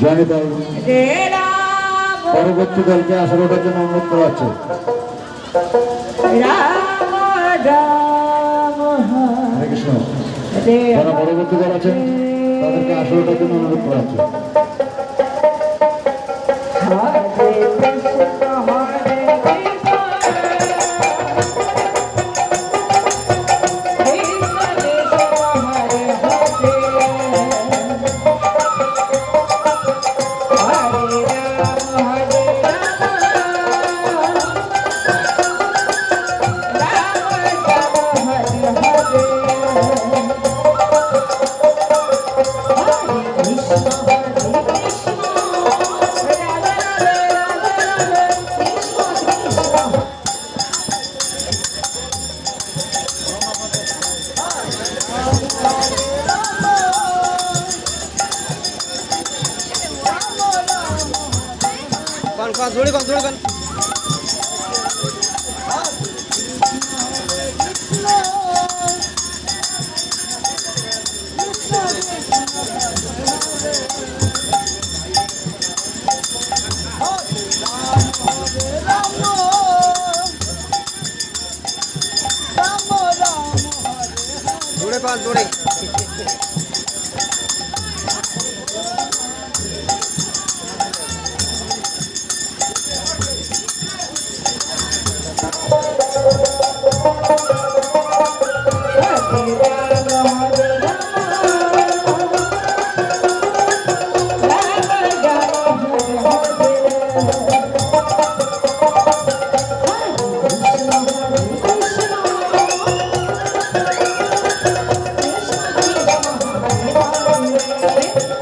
জয় দল পরবর্তী দলকে আসর ওঠার জন্য অনুরোধ করা হচ্ছে। হরে। কৃষ্ণ। যারা পরবর্তী দল আছেন তাদেরকে আসর ওঠার জন্য অনুরোধ করা হচ্ছে। জোরে পাস জোরে Thank you. করে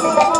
Let's go.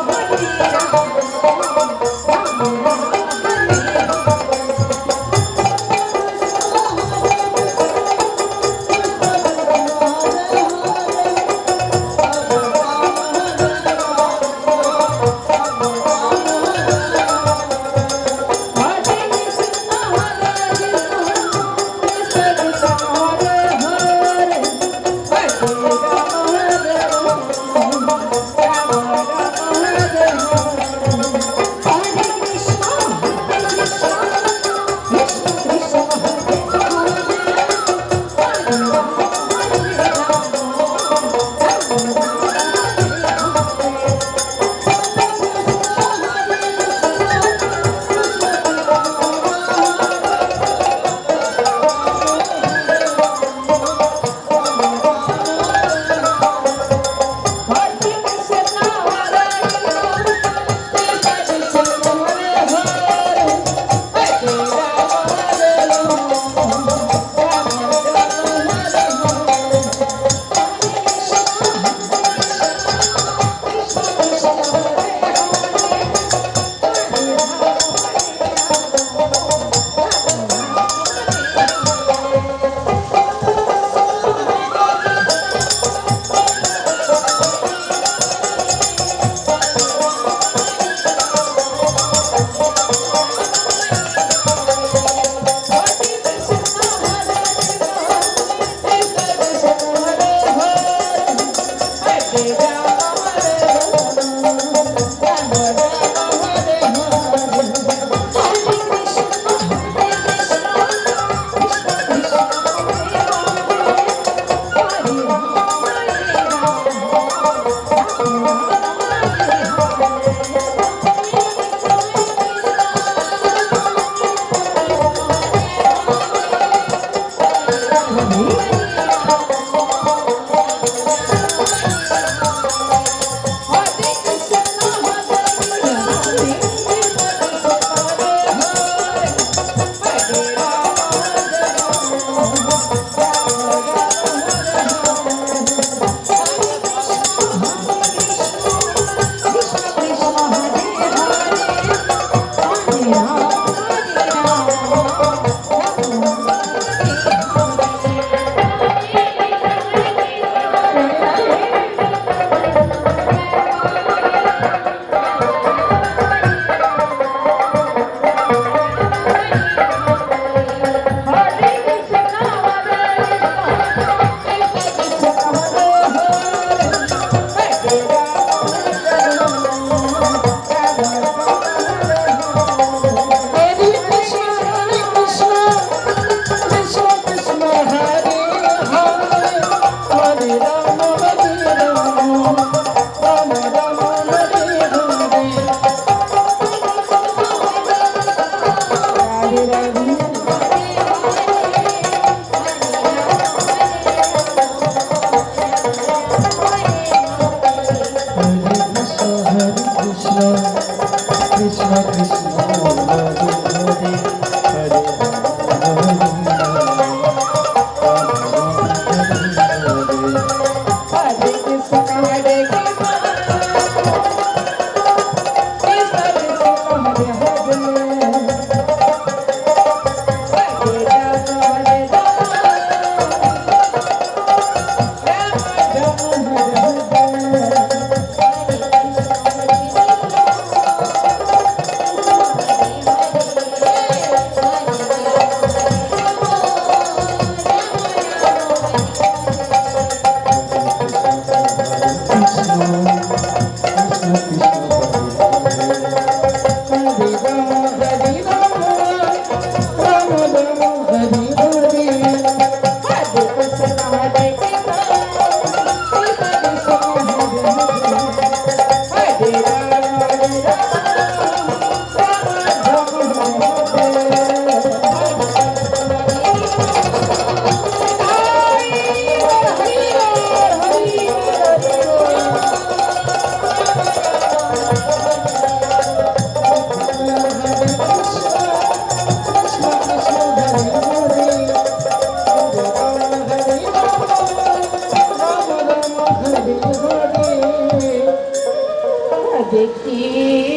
Oh,